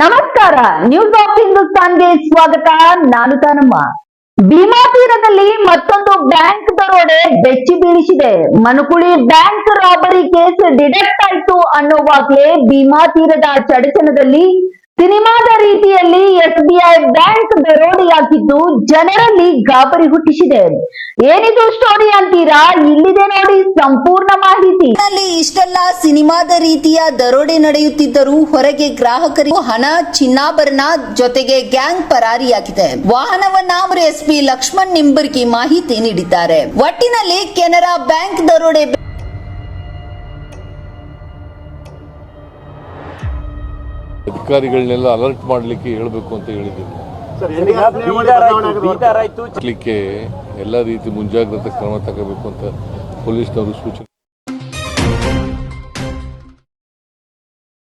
ನಮಸ್ಕಾರ. News of ಹಿಂದೂಸ್ತಾನ್ಗೆ ಸ್ವಾಗತ. ನಾನು ತಾನಮ್ಮ. ಭೀಮಾ ತೀರದಲ್ಲಿ ಮತ್ತೊಂದು ಬ್ಯಾಂಕ್ ದರೋಡೆ ಬೆಚ್ಚಿ ಬೀಳಿಸಿದೆ. Manukuli bank robbery case detect ಆಯ್ತು ಅನ್ನೋವಾಗ್ಲೇ ಭೀಮಾ ತೀರದ ಚಡಚಣದಲ್ಲಿ ಸಿನಿಮಾದ ರೀತಿಯಲ್ಲಿ ಎಸ್ಬಿಐ ಬ್ಯಾಂಕ್ ದರೋಡೆಯಾಗಿದ್ದು ಜನರಲ್ಲಿ ಗಾಬರಿ ಹುಟ್ಟಿಸಿದೆ. ಏನಿದು ಸ್ಟೋರಿ ಅಂತೀರಾ? ಇಲ್ಲಿದೆ ನೋಡಿ ಸಂಪೂರ್ಣ ಮಾಹಿತಿ. ಇಷ್ಟೆಲ್ಲ ಸಿನಿಮಾದ ರೀತಿಯ ದರೋಡೆ ನಡೆಯುತ್ತಿದ್ದರೂ ಹೊರಗೆ ಗ್ರಾಹಕರಿಗೂ ಹಣ ಚಿನ್ನಾಭರಣ ಜೊತೆಗೆ ಗ್ಯಾಂಗ್ ಪರಾರಿಯಾಗಿದೆ. ವಾಹನವನ್ನ ಅವರು ಎಸ್ಪಿ ಲಕ್ಷ್ಮಣ್ ನಿಂಬರ್ಗಿ ಮಾಹಿತಿ ನೀಡಿದ್ದಾರೆ. ಒಟ್ಟಿನಲ್ಲಿ ಕೆನರಾ ಬ್ಯಾಂಕ್ ದರೋಡೆ ಅಧಿಕಾರಿಗಳನ್ನೆಲ್ಲ ಅಲರ್ಟ್ ಮಾಡಲಿಕ್ಕೆ ಹೇಳಬೇಕು ಅಂತ ಹೇಳಿದ್ದೀನಿ. ಎಲ್ಲ ರೀತಿ ಮುಂಜಾಗ್ರತಾ ಕ್ರಮ ತಗೋಬೇಕು ಅಂತ पुलिस दल सूचना